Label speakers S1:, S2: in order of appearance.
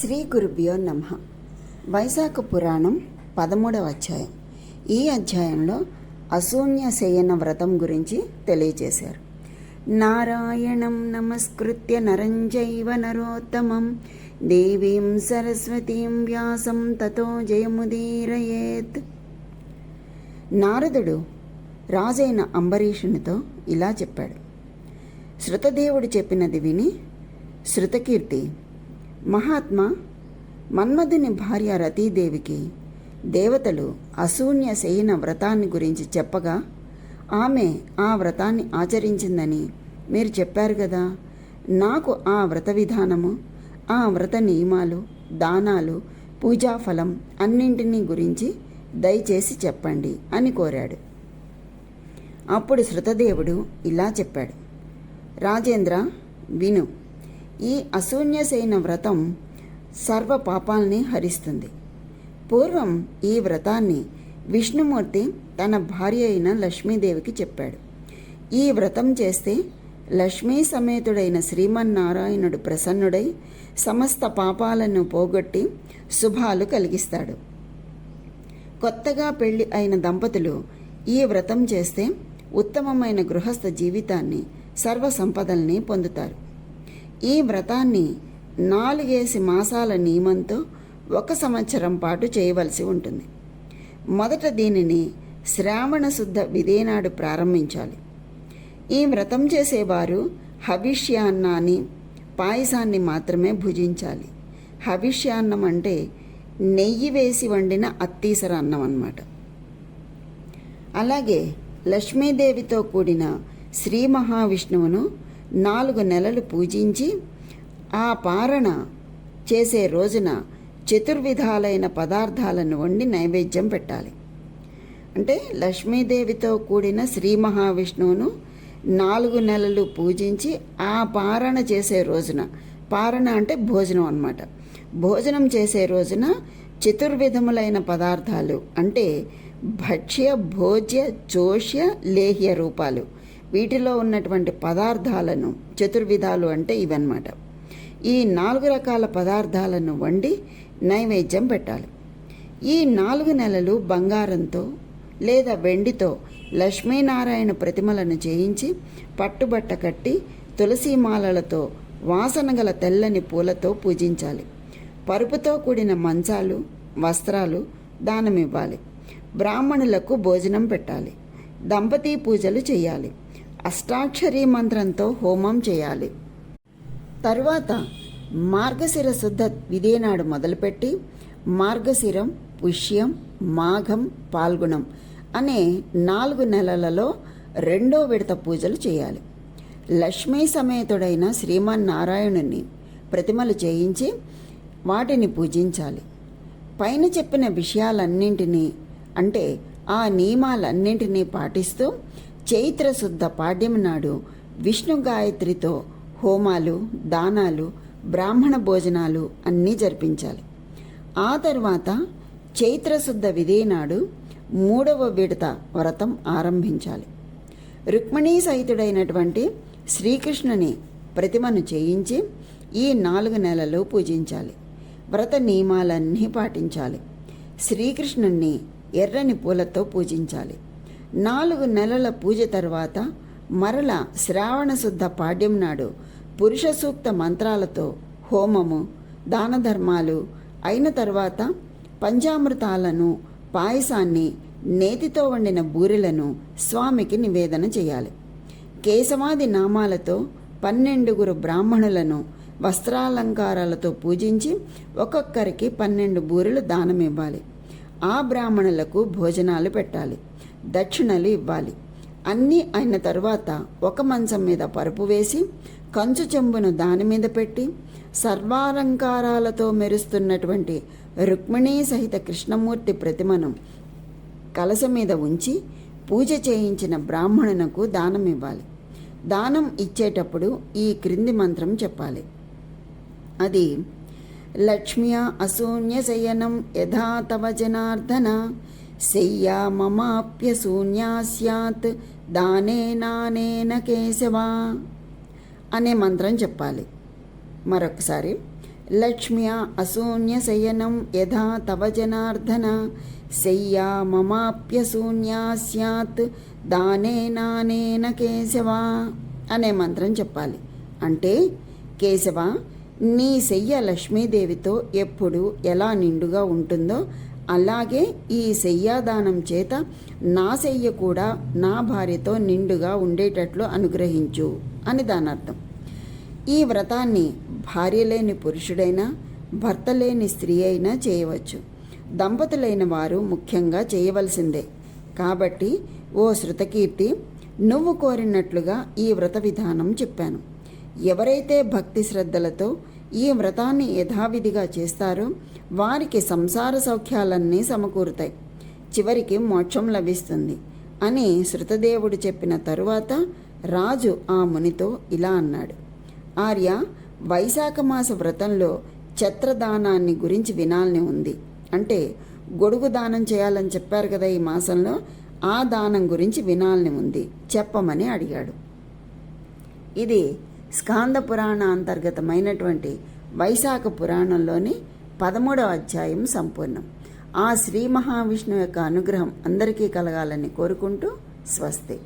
S1: శ్రీ గురుభ్యో నమ. వైశాఖ పురాణం పదమూడవ అధ్యాయం. ఈ అధ్యాయంలో అశూన్య శయన వ్రతం గురించి తెలియజేశారు. నారాయణం నమస్కృత్య నరంజైవ నరోత్తమం. దేవీం సరస్వతీం వ్యాసం తతో జయముదీరయేత్. నారదుడు రాజైన అంబరీషునితో ఇలా చెప్పాడు. శృతదేవుడు చెప్పినది విని శృతకీర్తి మహాత్మా మన్మధుని భార్య రతీదేవికి దేవతలు అశూన్య శయన వ్రతాన్ని గురించి చెప్పగా ఆమె ఆ వ్రతాన్ని ఆచరించిందని మీరు చెప్పారు కదా నాకు ఆ వ్రత విధానము ఆ వ్రత నియమాలు దానాలు పూజాఫలం అన్నింటినీ గురించి దయచేసి చెప్పండి అని కోరాడు. అప్పుడు శృతదేవుడు ఇలా చెప్పాడు. రాజేంద్ర విను ఈ అశూన్యసేన వ్రతం సర్వ పాపాల్ని హరిస్తుంది. పూర్వం ఈ వ్రతాన్ని విష్ణుమూర్తి తన భార్య అయిన లక్ష్మీదేవికి చెప్పాడు. ఈ వ్రతం చేస్తే లక్ష్మీ సమేతుడైన శ్రీమన్నారాయణుడు ప్రసన్నుడై సమస్త పాపాలను పోగొట్టి శుభాలు కలిగిస్తాడు. కొత్తగా పెళ్ళి అయిన దంపతులు ఈ వ్రతం చేస్తే ఉత్తమమైన గృహస్థ జీవితాన్ని సర్వ సంపదల్ని పొందుతారు. ఈ వ్రతాన్ని నాలుగేసి మాసాల నియమంతో ఒక సంవత్సరం పాటు చేయవలసి ఉంటుంది. మొదట దీనిని శ్రావణ శుద్ధ విదేనాడు ప్రారంభించాలి. ఈ వ్రతం చేసేవారు హవిష్యాన్నాన్ని పాయసాన్ని మాత్రమే భుజించాలి. హవిష్యాన్నం అంటే నెయ్యి వేసి వండిన అత్తీసర అన్నం అన్నమాట. అలాగే లక్ష్మీదేవితో కూడిన శ్రీ మహావిష్ణువును నాలుగు నెలలు పూజించి ఆ పారణ చేసే రోజున చతుర్విధాలైన పదార్థాలను వండి నైవేద్యం పెట్టాలి. అంటే లక్ష్మీదేవితో కూడిన శ్రీ మహావిష్ణువును నాలుగు నెలలు పూజించి ఆ పారణ చేసే రోజున పారణ అంటే భోజనం అన్నమాట. భోజనం చేసే రోజున చతుర్విధములైన పదార్థాలు అంటే భక్ష్య భోజ్య జోష్య లేహ్య రూపాలు వీటిలో ఉన్నటువంటి పదార్థాలను చతుర్విధాలు అంటే ఇవన్నమాట. ఈ నాలుగు రకాల పదార్థాలను వండి నైవేద్యం పెట్టాలి. ఈ నాలుగు నెలలు బంగారంతో లేదా వెండితో లక్ష్మీనారాయణ ప్రతిమలను చేయించి పట్టుబట్ట కట్టి తులసీమాలలతో వాసన గల తెల్లని పూలతో పూజించాలి. పరుపుతో కూడిన మంచాలు వస్త్రాలు దానమివ్వాలి. బ్రాహ్మణులకు భోజనం పెట్టాలి. దంపతీ పూజలు చేయాలి. అష్టాక్షరీ మంత్రంతో హోమం చేయాలి. తరువాత మార్గశిర శుద్ధ విదేనాడు మొదలుపెట్టి మార్గశిరం పుష్యం మాఘం పాల్గుణం అనే నాలుగు నెలలలో రెండో విడత పూజలు చేయాలి. లక్ష్మీ సమేతుడైన శ్రీమన్నారాయణుని ప్రతిమలు చేయించి వాటిని పూజించాలి. పైన చెప్పిన విషయాలన్నింటినీ అంటే ఆ నియమాలన్నింటినీ పాటిస్తూ చైత్రశుద్ధ పాడ్యం నాడు విష్ణు గాయత్రితో హోమాలు దానాలు బ్రాహ్మణ భోజనాలు అన్నీ జరిపించాలి. ఆ తర్వాత చైత్రశుద్ధ విధేనాడు మూడవ విడత వ్రతం ఆరంభించాలి. రుక్మిణీ సహితుడైనటువంటి శ్రీకృష్ణుని ప్రతిమను చేయించి ఈ నాలుగు నెలలు పూజించాలి. వ్రత నియమాలన్నీ పాటించాలి. శ్రీకృష్ణుణ్ణి ఎర్రని పూలతో పూజించాలి. నాలుగు నెలల పూజ తర్వాత మరల శ్రావణ శుద్ధ పాడ్యం నాడు పురుష సూక్త మంత్రాలతో హోమము దాన ధర్మాలు అయిన తర్వాత పంచామృతాలను పాయసాన్ని నేతితో వండిన బూరెలను స్వామికి నివేదన చేయాలి. కేశవాది నామాలతో పన్నెండుగురు బ్రాహ్మణులను వస్త్రాలంకారాలతో పూజించి ఒక్కొక్కరికి పన్నెండు బూరెలు దానమివ్వాలి. ఆ బ్రాహ్మణులకు భోజనాలు పెట్టాలి. దక్షిణలు ఇవ్వాలి. అన్నీ అయిన తరువాత ఒక మంచం మీద పరుపు వేసి కంచు చెంబును దాని మీద పెట్టి సర్వాలంకారాలతో మెరుస్తున్నటువంటి రుక్మిణీ సహిత కృష్ణమూర్తి ప్రతిమను కలస మీద ఉంచి పూజ చేయించిన బ్రాహ్మణునకు దానం ఇవ్వాలి. దానం ఇచ్చేటప్పుడు ఈ క్రింది మంత్రం చెప్పాలి. అది లక్ష్మ్య అశూన్య శయనం యథా తవ జనార్దన శయ్యా మమాప్యశూన్యా స్యాత్ దానేనానేన కేశవా అనే మంత్రం చెప్పాలి. మరొకసారి లక్ష్మ్యా అశూన్యశయనం యథా తవ జనార్దన శయ్యా మమాప్యశూన్యా స్యాత్ దానేనానేన కేశవా అనే మంత్రం చెప్పాలి. అంటే కేశవ నీ శయ్య లక్ష్మీదేవితో ఎప్పుడు ఎలా నిండుగా ఉంటుందో అలాగే ఈ శయ్యాదానం చేత నా శయ్య కూడా నా భార్యతో నిండుగా ఉండేటట్లు అనుగ్రహించు అని దాని అర్థం ఈ వ్రతాన్ని భార్య లేని పురుషుడైనా భర్త లేని స్త్రీ అయినా చేయవచ్చు. దంపతులైన వారు ముఖ్యంగా చేయవలసిందే. కాబట్టి ఓ శృతకీర్తి నువ్వు కోరినట్లుగా ఈ వ్రత విధానం చెప్పాను. ఎవరైతే భక్తి శ్రద్ధలతో ఈ వ్రతాన్ని యథావిధిగా చేస్తారో వారికి సంసార సౌఖ్యాలన్నీ సమకూరుతాయి. చివరికి మోక్షం లభిస్తుంది అని శృతదేవుడు చెప్పిన తరువాత రాజు ఆ మునితో ఇలా అన్నాడు. ఆర్య వైశాఖ మాస వ్రతంలో ఛత్రదానాన్ని గురించి వినాలని ఉంది. అంటే గొడుగు దానం చేయాలని చెప్పారు కదా ఈ మాసంలో ఆ దానం గురించి వినాలని ఉంది. చెప్పమని అడిగాడు. ఇది స్కాంద పురాణ అంతర్గతమైనటువంటి వైశాఖ పురాణంలోని పదమూడవ అధ్యాయం సంపూర్ణం. ఆ శ్రీ మహావిష్ణువు యొక్క అనుగ్రహం అందరికీ కలగాలని కోరుకుంటూ స్వస్తి.